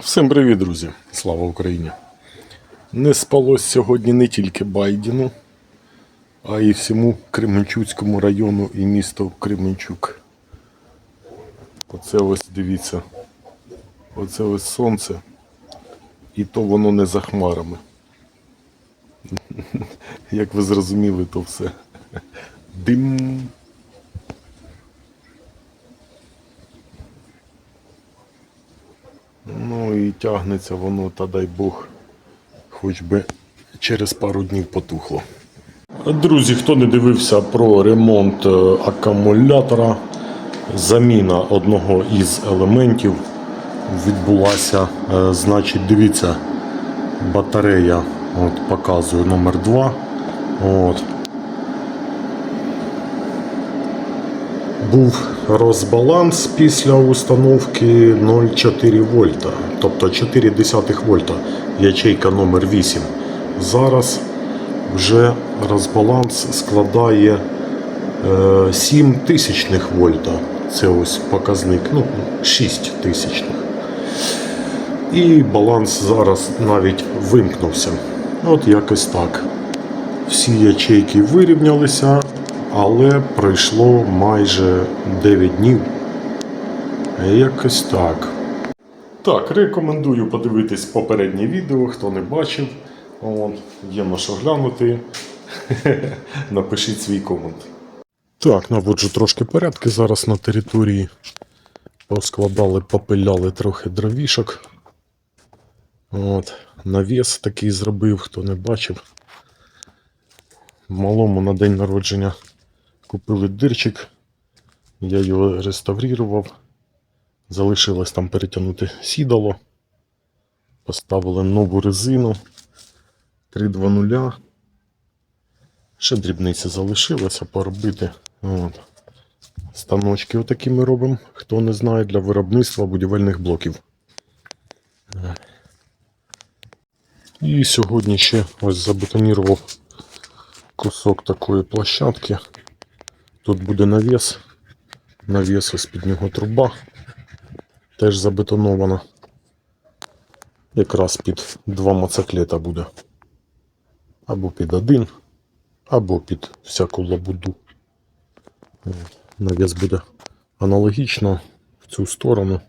Всім привіт, друзі! Слава Україні! Не спалось сьогодні не тільки Байдіну, а й всьому Кременчуцькому району і місту Кременчук. Оце ось дивіться. Оце ось сонце. І то воно не за хмарами. Як ви зрозуміли, то все. Дим. Ну і тягнеться воно, та дай Бог, хоч би через пару днів потухло. Друзі, хто не дивився про ремонт е, акумулятора, заміна одного із елементів відбулася. Е, Значить, дивіться, батарея, от показую номер 2. От. Був розбаланс після установки 0,4 вольта, тобто 0,4 вольта, ячейка номер 8. Зараз вже розбаланс складає е, 7 тисячних вольта. Це ось показник, ну 6 тисячних. І баланс зараз навіть вимкнувся. От якось так. Всі ячейки вирівнялися, але пройшло майже 9 днів. Якось так. Так, рекомендую подивитись попереднє відео, хто не бачив. От, є на що глянути. Напишіть свій комент. Так, наводжу трошки порядки зараз на території. Поскладали, попиляли трохи дровішок. От, навіс такий зробив, хто не бачив. Малому на день народження купили дирчик. Я його реставрував. Залишилось там перетягнути сідало. Поставили нову резину 3.2.0. Ще дрібниці залишилося поробити. От. Станочки отакі ми робимо, хто не знає, для виробництва будівельних блоків. І сьогодні ще ось забетонірував кусок такої площадки. Тут буде навіс. Навіс ось під нього труба. Теж забетонована. Якраз під два моциклета буде. Або під один, або під всяку лабуду. Навіс буде аналогічно в цю сторону.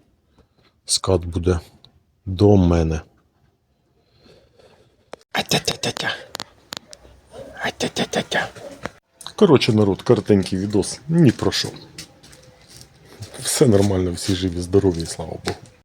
Скат буде до мене. А-тя-тя-тя-тя. А-тя-тя-тя-тя. Коротше, народ, коротенький відос. Ні про що. Все нормально, всі живі, здорові, слава Богу.